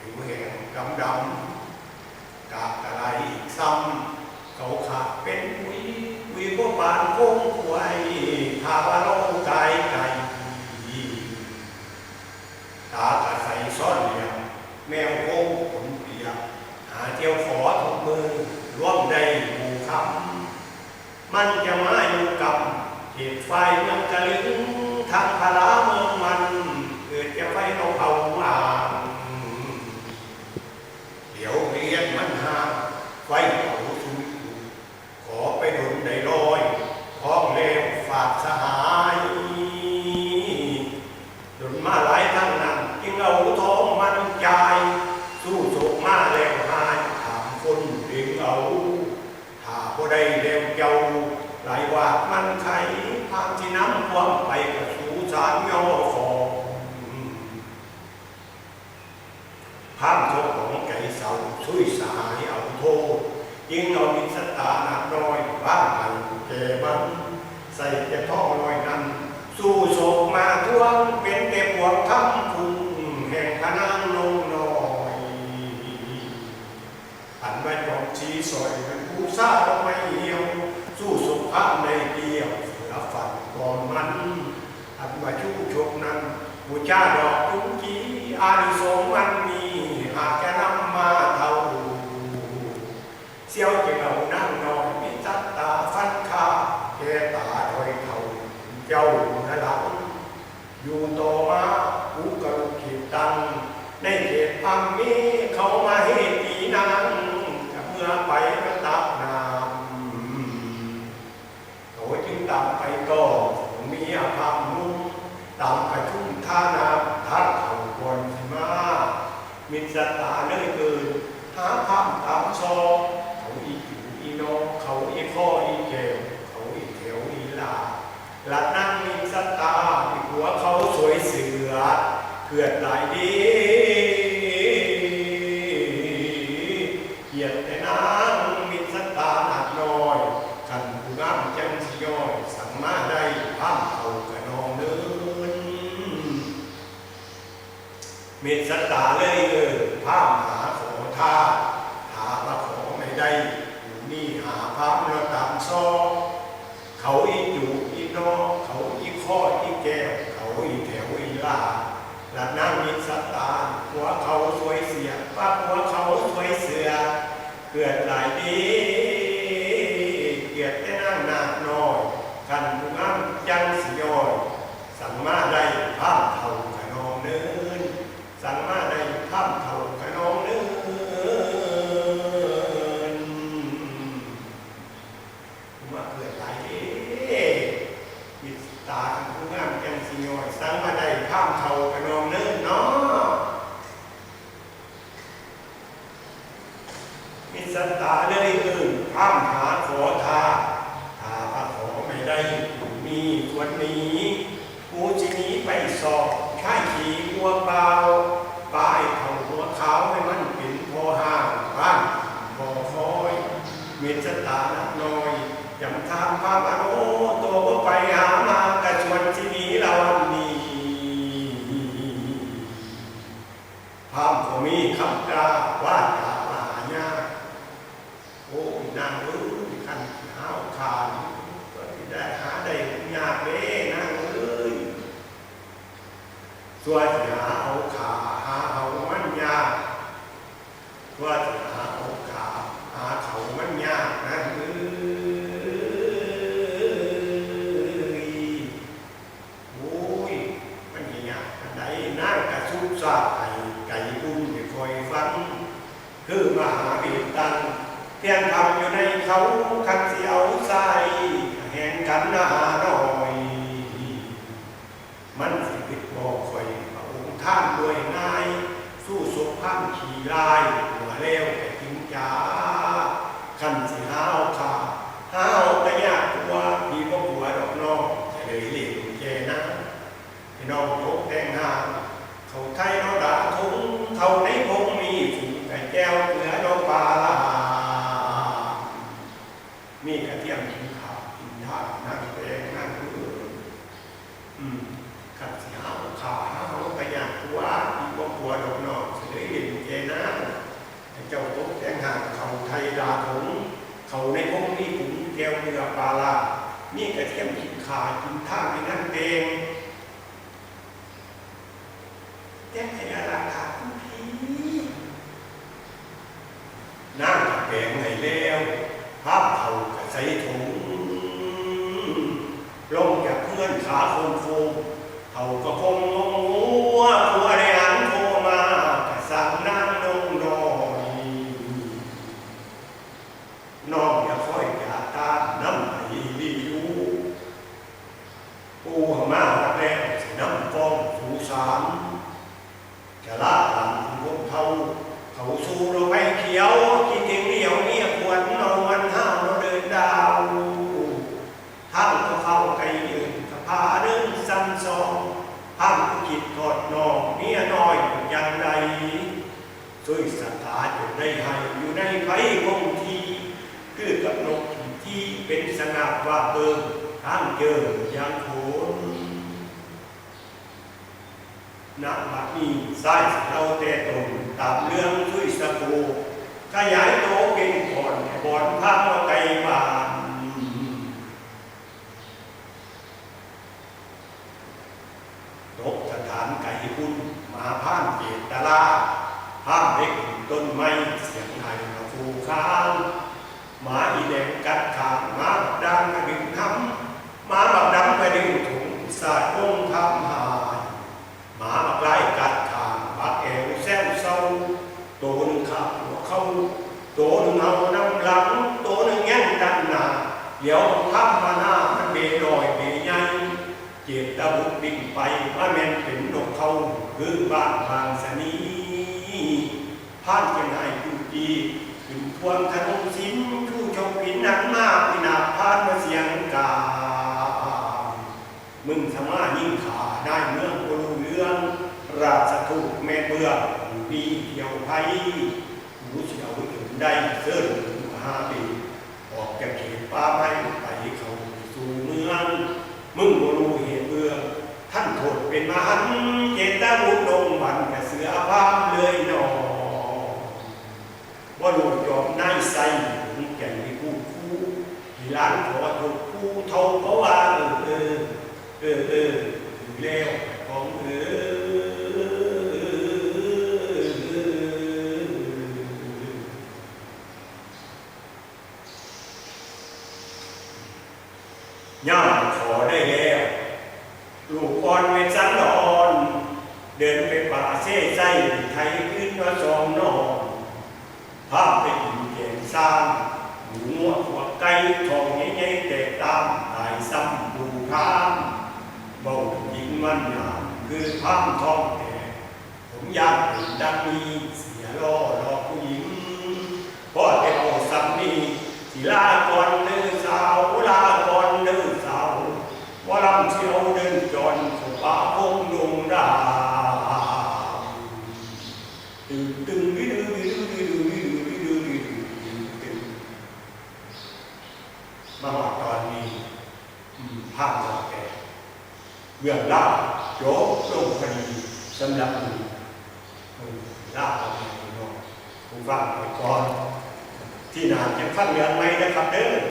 ผิวแห้งดำดำกาบกะไรอีกซ้ำเขาขาดเป็นวิวิพวกบานคงไว้ทาวาโลกไกลไกลตากระใสซ่อนเหลี่ยมแมวโค้งขนเปียกหาเจียวขอทุกมือร่วมได้หมู่คำมันจะมาอยู่กับเหตุไฟยังจะลึงทางพลาเมืองมัน เกิดจะไฟเอาเอามา เดี๋ยวเรียนมันหาไฟเผาสุยขอไปดนได้ลอยท้องเลวฝากสหายดนมาหลายทั้งนั้นจึงเอาท้องมันใจายสู้โศกมาแล้วหายถามคนเพียงเอาถ้าบ่ได้เร็วเจ้าหลายวาดมันไขทางที่น้ำความไปกับสู่สารย่อฟองพามโทษของไก่เสาช่วยสายเอาโทษยิ่งเอามิสตาหนักน้อยบ้างหันแก่บันใส่ท่อน้อยนั้นสู้โศกมาทวงเป็นเด็บหวงคำพุงแห่งพนังนงน้อยอันไว้จอมชีสอยเป็นผู้ซาเอาไม่เหี่ยวสู้สุภาพในเดียวเสือฝันก่อนมัน อันว่าชู้ชก นั้นบูชาดอกทุกทีอานิสงส์มันมีหากจะนำมาเท่า เสียวจะเอานั่งนอนมีจัตตาฟันคาแก่ตาถอยเท่า เจ้านะหลังอยู่ต่อมาผู้กรุขีดตัง ในเขตพังมีเขามาให้ปีนั้นกับเมื่อไปก็ตับน้ำ โอ้จึงตามไปก็มีอาภาพนุ่งตามกระชุ่มท่าน้ำทัดเข่าบนมา มิตรตาเลื่อยเกินหาภาพตามซองเขาอีกิวอีนองเขาอีข้ออีแก้วเขาอีเถวอีลา หลัดนั่งมิตรตาอีหัวเขาสวยเสือเกือดหลายดีเกียรติแต่นางมิตรตาหนักน้อยกันผู้งามจังสิย่อยสั่งมาได้ข้ามเอากระนองเดินเมตสตาเลยเออพาหาขอท่าหาพระขอไม่ได้อยู่นี่หาพามแล้วตามซอเขาอีอ ยู่อีนอเขาอีข้ออีแก้วเขาอีแถวอีลาหลัดนั่งมิสตาหัวเขาสวยเสียป้าหัวเขาสวยเสือ เกิดหลายดี เกียรติแต่นั่งหนักน้อย กันผู้งามจังสิยอยสั่งมาได้ภาพเท่ากะนองเนินสั่งมาได้ภาพเท่ากะนองเนินว่าเกิดหลายดีปิดตากันผู้งามจังสิยอยสั่งมาได้ภาพเท่ากะนองเนินเนาะ มิสันตาเลยอื่นข้ามหาขอทาถ้าพระขอไม่ได้มีส่วนนี้กูจะหนีไปสอบข้าขี่หัวเปล่าปลายเขาหัวขาวให้มันเป็นพอห่างบ้านพอคอยมิสันตานักน้อยจำทางพามาโนตัวก็ไปหามากระชวนที่นี้เราวันนี้ พามก็มีคำกล่าวว่าจามาหายากโอ้ยนางเอ้ยขันหาวขานก็ได้หาได้ยากเด้นางเอ้ย ส่วนหาเอาขาหาเอามันยากส่วนหาเอาขาหาเขามันยากนางเอ้ยโอ้ยมันยากอันใดนั่งกระชุบซาไก่ไก่บุญไม่คอยฟังคือมหาบีตังเพียงทำอยู่ในเขาคันเสียวใส่แห่งกันหน้าหน่อย มัน ท่านรวยง่าย สู้สกข้ามขี่ไล่หัวเร็วแต่ทิ้งจ้าขันสิห้าวขาห้าวกระยากกลัวมีพวกหัวดอกนอกเลยเหลี่ยมเจนะพี่น้องโยกแดงหาเขาไทยเราด่าทุ่งเขาใน คิดถึงเดียวเนี่ยควรนอนวันห้าวเราเดินดาวห้ามก็เข้าไกลยืนกับพาเดินซ้ำซองห้ามกิดทอดนองเมียน้อยอย่างใดช่วยสถานอยู่ในให้อยู่ในไผ่คงทีคือกับนกที่เป็นสงัดว่าเบิ่งทางเจออย่างโขนณบัดนี้สายเราแต่ตรงตามเรื่องช่วยสะกู ขยายโตเป็นก่อนบอนพักมาไกลบานตกสถานไก่บุญมาผ่านเจตตลาผ่านเด็กต้นไม้เสียงไห้มาฟูค้างหมาอีแดงกัดขางหมาบักดังกระดึงทำหมาบักดำกระดึงถุงสาดวงทำหาย หมามาใกล้กัดขางบักแอวแซวเศร้าตัวหนึ่งขับหัว เข้าตัวหนึ่งเอาน้ำหลังตัวหนึ่งแง่งดันหนาเดี๋ยวทับมาหน้ามันเบลอยเบใหญ่เจ็บตะบุกบินไปว่าแม่นเป็นนกเขาคือบ้านบางสนีผ่านเป็นไห้ผู้ดีขึ้นทวงขนมสินผู้ชมพินนักมากพินาพานมาเสียงกามึงสามารถยิ่งขาได้เมืองกรูเรื่อง ราชทูตแม่เบื่อปีเที่ยวไทย รู้เสียวถึงได้เสื่อมหาปีออกจากเขตป่าไม้ไปเขาสู่เมืองมึงก็รู้เหตุเบื่อท่านโทษเป็นมหันเจตบุตรลงบันกับเสือพามเลยหนอว่าลูกยอมนายใส่ถึงแก่นที่ผู้คู่ที่ร้านขอถูกผู้เท่าเพราะว่าเออเออเออถึงแล้วของเออย่ามขอได้แล้ว ลูก อ่อนเวสันดอน เดินไปป่าเซ่ไส้ไทยขึ้นมาสองนอนภาพไปกินแกงซ้ำหมูหัวหัวไก่ทองใหญ่ๆแต่ตามตายซ้ำดูทามเบาหญิงมันยามคือพามท้องแต่ผมอยากเป็นดังนี้เสียล่อหลอกผู้หญิงพ่อแต่เอาสักนี้สิลาก่อนเนื้อสาวลาก่อนเนื้อสาวว่าลำเชียวเดินจอนสุป่าพงดงดาตึงตึงวิดูวิดูวิดูวิดูวิดูวิดูตึงมาว่าตอนนี้อืมภาพเราแก่ เรื่องเล่าโจบลงคดีสำหรับมือเล่าเอาไปน้องผู้ฟังไปก่อน ที่นานจะฟังเรื่องไหมนะครับเด้อ